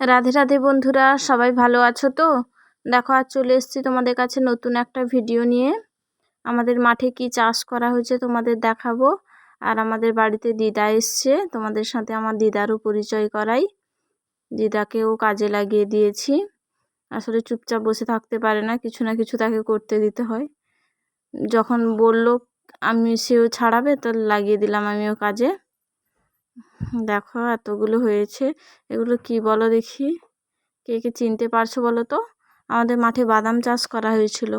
রাধে রাধে বন্ধুরা, সবাই ভালো আছো তো? দেখো আর চলে এসেছি তোমাদের কাছে নতুন একটা ভিডিও নিয়ে। আমাদের মাঠে কি চাষ করা হয়েছে তোমাদের দেখাবো। আর আমাদের বাড়িতে দিদা এসছে, তোমাদের সাথে আমার দিদারও পরিচয় করাই। দিদাকেও কাজে লাগিয়ে দিয়েছি। আসলে চুপচাপ বসে থাকতে পারে না, কিছু না কিছু তাকে করতে দিতে হয়। যখন বলল, আমি, সেও ছাড়াবে, তো লাগিয়ে দিলাম আমিও কাজে। দেখো এতগুলো হয়েছে। এগুলো কি বলো দেখি? কে কে চিনতে পারছ বলো তো? আমাদের মাঠে বাদাম চাষ করা হয়েছিল।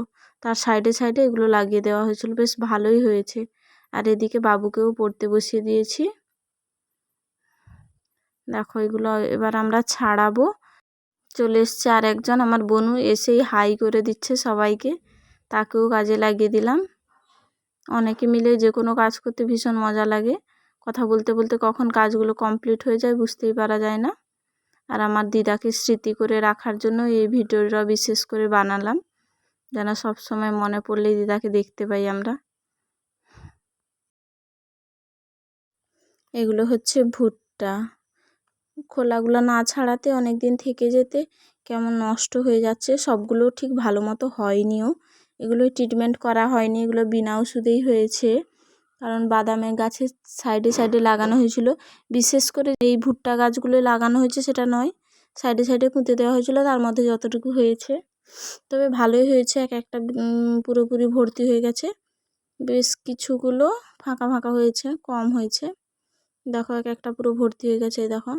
তার সাইডে সাইডে এগুলো লাগিয়ে দেওয়া হয়েছিল। বেশ ভালোই হয়েছে। আর এদিকে বাবুকেও পড়তে বসিয়ে দিয়েছি। দেখো এগুলো এবার আমরা ছাড়াবো। চলে এসছে আর একজন। আমার বনু এসেই হাই করে দিচ্ছে সবাইকে। তাকেও কাজে লাগিয়ে দিলাম। অনেকে মিলে যে কোনো কাজ করতে ভীষণ মজা লাগে। কথা বলতে বলতে কখন কাজগুলো কমপ্লিট হয়ে যায় বুঝতেই পারা যায় না। আর আমার দিদাকে স্মৃতি করে রাখার জন্য এই ভিডিওটা বিশেষ করে বানালাম। যেন সবসময় মনে পড়লেই দিদাকে দেখতে পাই আমরা। এগুলো হচ্ছে ভুট্টা। খোলাগুলো না ছাড়াতে অনেক দিন থেকে যেতে কেমন নষ্ট হয়ে যাচ্ছে, সবগুলো ঠিক ভালো মতো হয়নিও। এগুলো ট্রিটমেন্ট করা হয়নি, এগুলো বিনা ওষুধেই হয়েছে। কারণ বাদামের গাছের সাইডে সাইডে লাগানো হয়েছিল। বিশেষ করে এই ভুট্টা গাছগুলো লাগানো হয়েছে সেটা নয়, সাইডে সাইডে পুঁতে দেওয়া হয়েছিল, তার মধ্যে যতটুকু হয়েছে। তবে ভালোই হয়েছে, এক একটা পুরোপুরি ভর্তি হয়ে গেছে। বেশ কিছুগুলো ফাঁকা ফাঁকা হয়েছে, কম হয়েছে। দেখো, এক একটা পুরো ভর্তি হয়ে গেছে দেখো।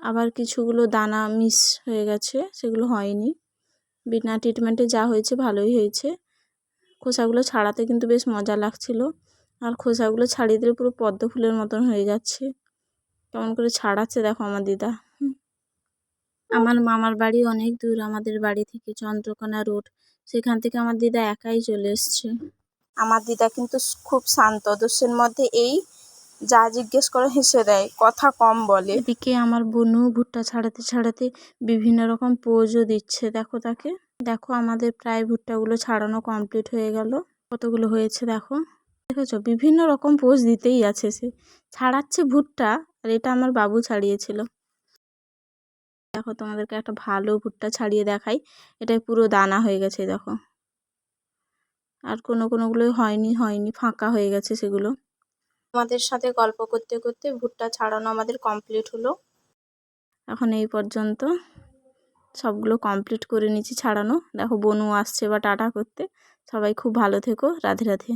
আবার কিছুগুলো দানা মিস হয়ে গেছে, সেগুলো হয়নি। বিনা ট্রিটমেন্টে যা হয়েছে, ভালোই হয়েছে। খোসাগুলো ছাড়াতে কিন্তু বেশ মজা লাগছিল। আর খোসাগুলো ছাড়িয়ে দিলে পুরো পদ্ম ফুলের মতন হয়ে যাচ্ছে। কেমন করে ছাড়াচ্ছে দেখো আমার দিদা। আমার মামার বাড়ি অনেক দূর আমাদের বাড়ি থেকে চন্দ্রকোনা রোড। সেখান থেকে আমার দিদা একাই চলে এসছে। আমার দিদা কিন্তু খুব শান্ত। দোষের মধ্যে এই যা জিজ্ঞেস করে হেসে দেয় কথা কম বলে। এদিকে আমার বোনও ভুট্টা ছাড়াতে ছাড়াতে বিভিন্ন রকম পোজও দিচ্ছে। দেখো তাকে। দেখো আমাদের প্রায় ভুট্টাগুলো ছাড়ানো কমপ্লিট হয়ে গেল। কতগুলো হয়েছে দেখো। দেখেছ? বিভিন্ন রকম পোজ দিতেই আছে সে। ছাড়াচ্ছে ভুট্টা আর এটা আমার বাবু ছাড়িয়েছিল। দেখো, তোমাদেরকে একটা ভালো ভুট্টা ছাড়িয়ে দেখাই। এটাই পুরো দানা হয়ে গেছে, দেখো। আর কোনো কোনোগুলো হয়নি হয়নি, ফাঁকা হয়ে গেছে সেগুলো। আমাদের সাথে গল্প করতে করতে ভুট্টা ছাড়ানো আমাদের কমপ্লিট হলো। এখন এই পর্যন্ত সবগুলো কমপ্লিট করে নিচ্ছি ছাড়ানো। দেখো, বনু আসছে বা টাটা করতে। সবাই খুব ভালো থেকো। রাধে রাধে।